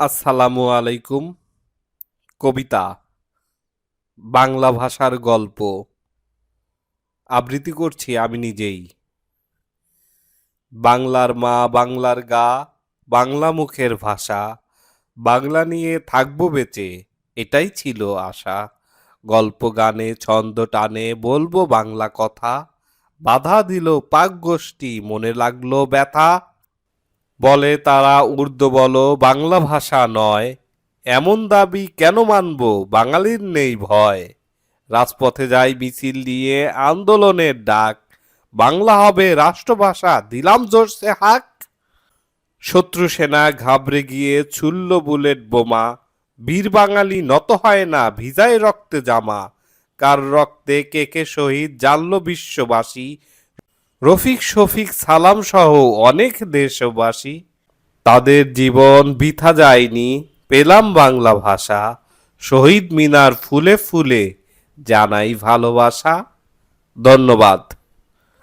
আসসালামু আলাইকুম। কবিতা, বাংলা ভাষার গল্প। আবৃত্তি করছি আমি নিজেই। বাংলার মা, বাংলার গা, বাংলা মুখের ভাষা, বাংলা নিয়ে থাকব বেঁচে, এটাই ছিল আশা। গল্প গানে ছন্দ টানে, বলব বাংলা কথা। বাধা দিল পাক গোষ্ঠী, মনে লাগল ব্যথা। বলে তারা উর্দু বলো, বাংলা ভাষা নয়। এমন দাবি কেন মানব? বাঙালির নেই ভয়। রাজপথে যাই মিছিল দিয়ে আন্দোলনের ডাক। বাংলা হবে রাষ্ট্রভাষা, দিলাম জোরসে হাক। শত্রু সেনা ঘাবড়ে গিয়ে ছুড়ল বুলেট বোমা। বীর বাঙালি নত হয় না, ভিজায় রক্তে জামা। কার রক্তে কে কে শহীদ জানল বিশ্ববাসী। রফিক, শফিক, সালাম সহ অনেক দেশবাসী তাদের জীবন বৃথা যায়নি। পেলাম বাংলা ভাষা। শহীদ মিনার ফুলে ফুলে জানাই ভালোবাসা। ধন্যবাদ।